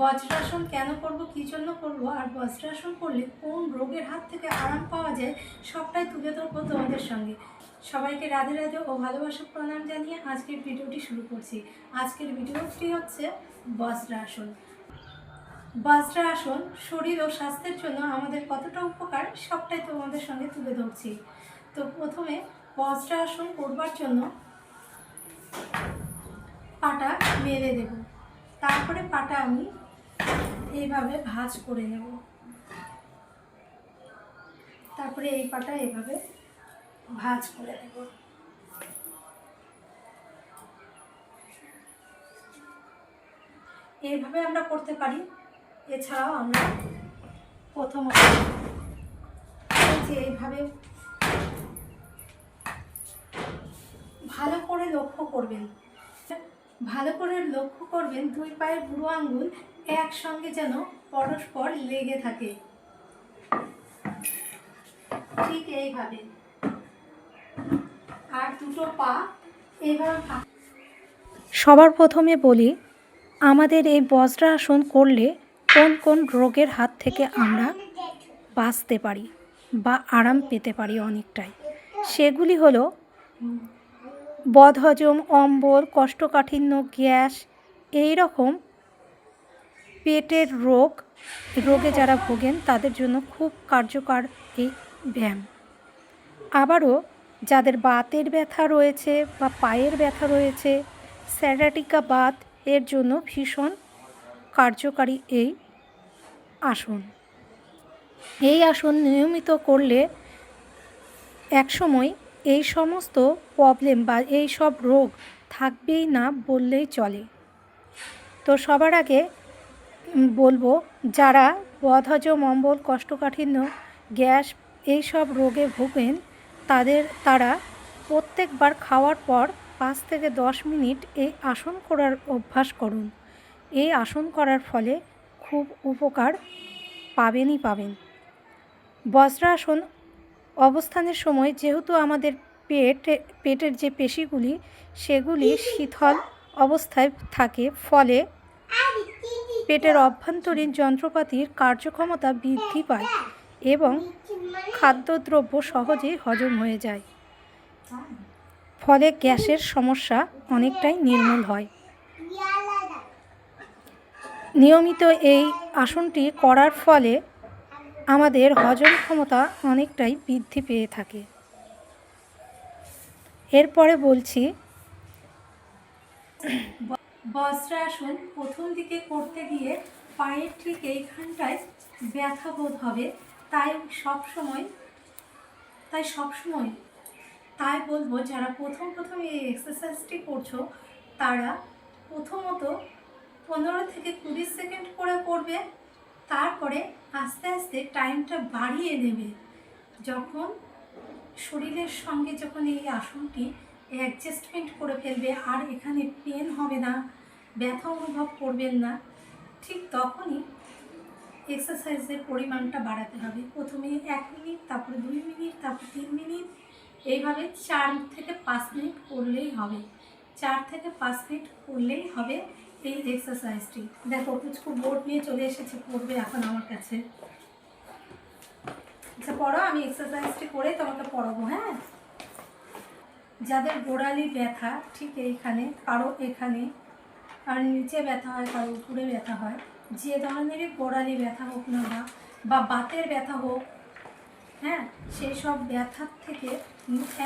বজ্রাসন কেন করব, কী জন্য করব, আর বজ্রাসন করলে কোন রোগের হাত থেকে আরাম পাওয়া যায়, সবটাই তুলে ধরবো তোমাদের সঙ্গে। সবাইকে রাধে রাধে ও ভালোবাসা প্রণাম জানিয়ে আজকের ভিডিওটি শুরু করছি। আজকের ভিডিওটি হচ্ছে বজ্রাসন। বজ্রাসন শরীর ও স্বাস্থ্যের জন্য আমাদের কতটা উপকার, সবটাই তোমাদের সঙ্গে তুলে ধরছি। তো প্রথমে বজ্রাসন করবার জন্য পাটা মেলে দেব। তারপরে পাটা আমি এইভাবে ভাজ করে নেব। তারপরে এই পাটা এভাবে ভাজ করে দেব এইভাবে আমরা করতে পারি। এছাড়াও আমরা প্রথমত যে এইভাবে ভালো করে লক্ষ্য করবেন। ভালো করে লক্ষ্য করবেন দুই পায়ের বুড়ো আঙ্গুল একসঙ্গে যেন পরস্পর লেগে থাকে। ঠিক এইভাবে। আর দুটো পা সবার প্রথমে বলি, আমাদের এই বজ্রাসন করলে কোন কোন রোগের হাত থেকে আমরা বাঁচতে পারি বা আরাম পেতে পারি অনেকটাই। সেগুলি হলো বদহজম, অম্বল কোষ্ঠকাঠিন্য গ্যাস এই রকম পেটের রোগ, রোগে যারা ভোগেন, তাদের জন্য খুব কার্যকর এই ব্যায়াম। আবারও যাদের বাতের ব্যথা রয়েছে বা পায়ের ব্যথা রয়েছে স্যারাটিকা বাত, এর জন্য ভীষণ কার্যকারী এই আসন। এই আসন নিয়মিত করলে একসময় এই সমস্ত প্রবলেম বা এই সব রোগ থাকবেই না বললেই চলে। তো সবার আগে বলব, যারা বদহজম, অম্বল কোষ্ঠকাঠিন্য গ্যাস এই সব রোগে ভোগেন তাদের, তারা প্রত্যেকবার খাওয়ার পর পাঁচ থেকে দশ মিনিট এই আসন করার অভ্যাস করুন। এই আসন করার ফলে খুব উপকার পাবেনই পাবেন। বজ্রাসন অবস্থানের সময় যেহেতু আমাদের পেট, পেটের যে পেশিগুলি, সেগুলি শীতল অবস্থায় থাকে, ফলে পেটের অভ্যন্তরীণ যন্ত্রপাতির কার্যক্ষমতা বৃদ্ধি পায় এবং খাদ্যদ্রব্য সহজেই হজম হয়ে যায়। ফলে গ্যাসের সমস্যা অনেকটাই নির্মূল হয়। নিয়মিত এই আসনটি করার ফলে আমাদের হজম ক্ষমতা অনেকটাই বৃদ্ধি পেয়ে থাকে। এরপরে বলছি বজ্রাসন প্রথম দিকে করতে গিয়ে পায়ের ঠিক এইখানটায় ব্যথা বোধ হবে। তাই সব সময় তাই সব সময় তাই বলব, যারা প্রথম প্রথম এই এক্সারসাইজটি করছ, তারা প্রথমত পনেরো থেকে কুড়ি সেকেন্ড করে করবে। তারপরে আস্তে আস্তে টাইমটা বাড়িয়ে নেবে। যখন শরীরের সঙ্গে যখন এই আসনটি অ্যাডজাস্টমেন্ট করে ফেলবে আর এখানে পেন হবে না, ব্যথা অনুভব করবেন না। ঠিক তখনই এক্সারসাইজের পরিমাণটা বাড়াতে হবে। প্রথমে এক মিনিট, তারপরে দুই মিনিট, তারপর তিন মিনিট, এইভাবে চার থেকে পাঁচ মিনিট করলেই হবে। চার থেকে পাঁচ মিনিট করলেই হবে এই এক্সারসাইজটি দেখো কুচকু বোর্ড নিয়ে চলে এসেছে, পড়বে এখন আমার কাছে। আচ্ছা পড়ো, আমি এক্সারসাইজটি করে তোমাকে পড়াবো হ্যাঁ যাদের গোড়ালি ব্যথা, ঠিক এইখানে কারও এখানে, আর নিচে ব্যথা হয় কারও উপরে ব্যথা হয়, যে ধরনেরই গোড়ালি ব্যথা হোক না বা বাতের ব্যথা হোক হ্যাঁ সেই সব ব্যথার থেকে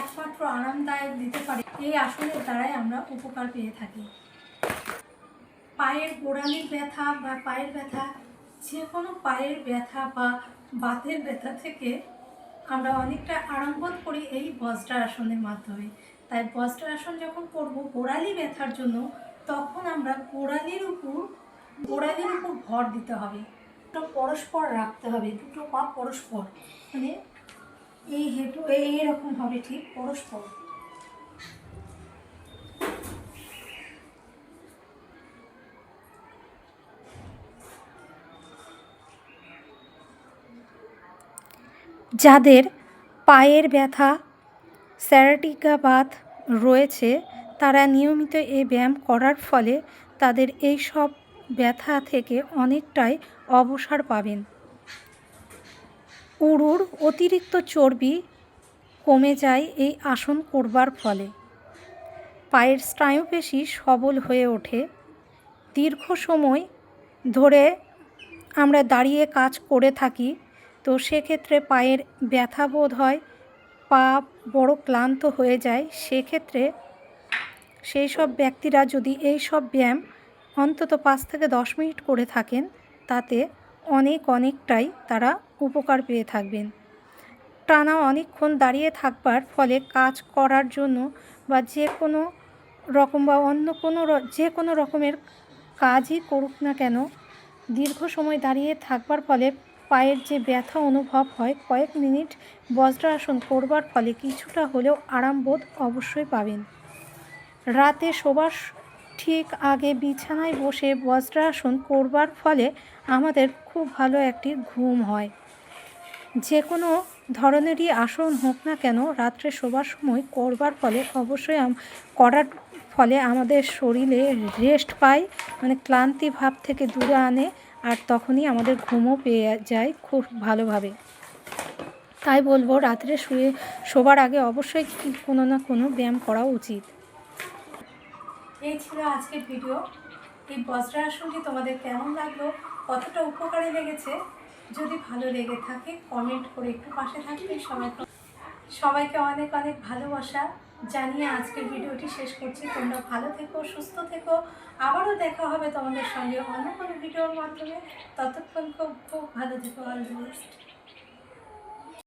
একমাত্র আরামদায়ক দিতে পারে। এই আসনের দ্বারাই আমরা উপকার পেয়ে থাকি। পায়ের গোড়ালির ব্যথা বা পায়ের ব্যথা, যে কোনো পায়ের ব্যথা বা বাতের ব্যথা থেকে আমরা অনেকটা আরাম করি এই বজ্রা আসনের মাধ্যমে। তাই বজ্রা আসন যখন করব গোড়ালি ব্যথার জন্য, তখন আমরা গোড়ালির উপর গোড়ালির উপর ভর দিতে হবে। দুটো পরস্পর রাখতে হবে, দুটো পা পরস্পর। মানে এই হেঁটু এইরকম হবে ঠিক পরস্পর। যাদের পায়ের ব্যথা স্যারাটিকা বাত রয়েছে, তারা নিয়মিত এই ব্যায়াম করার ফলে তাদের এই সব ব্যথা থেকে অনেকটাই অবসর পাবেন। উরুর অতিরিক্ত চর্বি কমে যায় এই আসন করবার ফলে। পায়ের স্নায়ুপেশি সবল হয়ে ওঠে। দীর্ঘ সময় ধরে আমরা দাঁড়িয়ে কাজ করে থাকি, তো সেক্ষেত্রে পায়ের ব্যথা বোধ হয় পা বড় ক্লান্ত হয়ে যায়, সেক্ষেত্রে সেই সব ব্যক্তিরা যদি এই সব ব্যায়াম অন্তত পাঁচ থেকে দশ মিনিট করে থাকেন, তাতে অনেক অনেকটাই তারা উপকার পেয়ে থাকবেন। টানা অনেকক্ষণ দাঁড়িয়ে থাকবার ফলে কাজ করার জন্য বা যে কোনো রকম বা অন্য কোনো যে কোনো রকমের কাজই করুক না কেন, দীর্ঘ সময় দাঁড়িয়ে থাকবার ফলে পায়ের যে ব্যথা অনুভব হয়, কয়েক মিনিট বজ্রাসন করবার ফলে কিছুটা হলেও আরামবোধ অবশ্যই পাবেন। রাতে শোবার ঠিক আগে বিছানায় বসে বজ্রাসন করবার ফলে আমাদের খুব ভালো একটি ঘুম হয়। যে কোনো ধরনেরই আসন হোক না কেন, রাত্রে শোবার সময় করবার ফলে অবশ্যই করার ফলে আমাদের শরীরে রেস্ট পায় মানে ক্লান্তি ভাব থেকে দূরে আনে। আর তখনই আমাদের ঘুমও পেয়ে যায় খুব ভালোভাবে। তাই বলব, রাত্রে শুয়ে শোবার আগে অবশ্যই কোনো না কোনো ব্যায়াম করা উচিত। এই ছিল আজকের ভিডিও। এই বজ্রাসনটি তোমাদের কেমন লাগল? কতটা উপকারে লেগেছে? যদি ভালো লেগে থাকে কমেন্ট করে একটু পাশে থাকবে। সবাইকে সবাইকে অনেক অনেক ভালোবাসা। জানিয়ে আজকের ভিডিওটি শেষ করছি। তোমরা ভালো থেকো, সুস্থ থেকো। আবারও দেখা হবে তোমাদের সঙ্গে অন্য কোনো ভিডিওর মাধ্যমে। ততক্ষণ খুব খুব ভালো থেকো বেস্ট